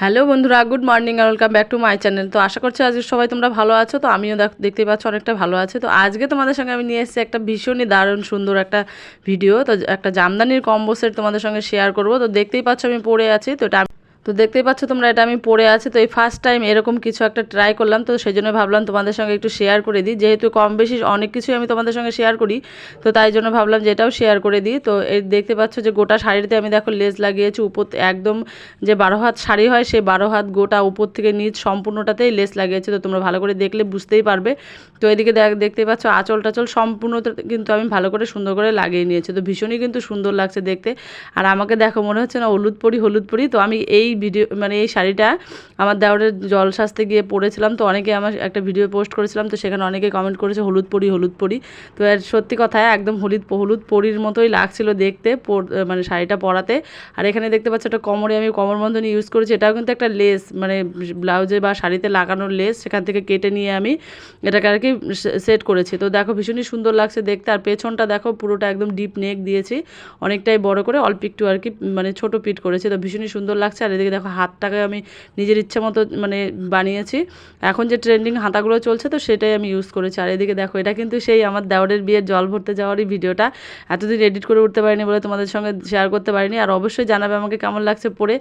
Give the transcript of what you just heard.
Hello বন্ধুরা, good morning R welcome back to my channel. তো আশা করছি আজকে সবাই তোমরা ভালো আছো। তো আমিও দেখতে পাচ্ছ অনেকটা ভালো আছে। তো আজকে তোমাদের সঙ্গে আমি নিয়ে এসেছি একটা ভীষণই দারুণ সুন্দর একটা ভিডিও। তো একটা জামদানির কম্বো সেট তোমাদের সঙ্গে শেয়ার করব। তো দেখতেই পাচ্ছ আমি পড়ে আছি। তো এটা তো দেখতেই পাচ্ছ তোমরা, এটা আমি পরে আছে, তো এই ফার্স্ট টাইম এরকম কিছু একটা ট্রাই করলাম, তো সেই জন্য ভাবলাম তোমাদের সঙ্গে একটু শেয়ার করে দিই। যেহেতু কম বেশি অনেক কিছুই আমি তোমাদের সঙ্গে শেয়ার করি, তো তাই জন্য ভাবলাম যে এটাও শেয়ার করে দিই। তো এই দেখতে পাচ্ছ যে গোটা শাড়িতে আমি দেখো লেস লাগিয়েছি, উপর একদম যে বারো হাত শাড়ি হয়, সেই বারো হাত গোটা উপর থেকে নিচ সম্পূর্ণটাতেই লেস লাগিয়েছি, তো তোমরা ভালো করে দেখলে বুঝতেই পারবে। তো এদিকে দেখ, দেখতেই পাচ্ছ আঁচল টাচল সম্পূর্ণটা কিন্তু আমি ভালো করে সুন্দর করে লাগিয়ে নিয়েছি, তো ভীষণই কিন্তু সুন্দর লাগছে দেখতে। আর আমাকে দেখো মনে হচ্ছে না হলুদ পরি হলুদ পরি, তো আমি এই ভিডিও মানে এই শাড়িটা আমার দেওয়ারের জল সাজতে গিয়ে পড়েছিলাম, তো অনেকে আমার একটা ভিডিও পোস্ট করেছিলাম, তো সেখানে অনেকে কমেন্ট করেছে, হলুদ পরি হলুদ পরি। তো সত্যি কথা, একদম হলুদ হলুদ পরির মতোই লাগছিল দেখতে মানে শাড়িটা পরাতে। আর এখানে দেখতে পাচ্ছ একটা কোমরে, আমি কোমর বন্ধনী ইউজ করেছি, এটাও কিন্তু একটা লেস মানে ব্লাউজে বা শাড়িতে লাগানোর লেস সেখান থেকে কেটে নিয়ে আমি এটাকে আর কি সেট করেছি। তো দেখো ভীষণই সুন্দর লাগছে দেখতে, আর পেছনটা দেখো পুরোটা একদম ডিপ নেক দিয়েছি, অনেকটাই বড় করে, অল্প একটু আর কি মানে ছোট পিট করেছি, তো ভীষণই সুন্দর লাগছে। আর এদিকে দেখো হাতটাকে আমি নিজের ইচ্ছে মতো মানে বানিয়েছি। এখন যে ট্রেন্ডিং হাতাগুলো চলছে তো সেটাই আমি ইউজ করেছি। আর এদিকে দেখো, এটা কিন্তু সেই আমার দেওয়ারের বিয়ের জল ভরতে যাওয়ারই ভিডিওটা। এতদিন এডিট করে উঠতে পারিনি বলে তোমাদের সঙ্গে শেয়ার করতে পারিনি। আর অবশ্যই জানাবে আমাকে কেমন লাগছে পরে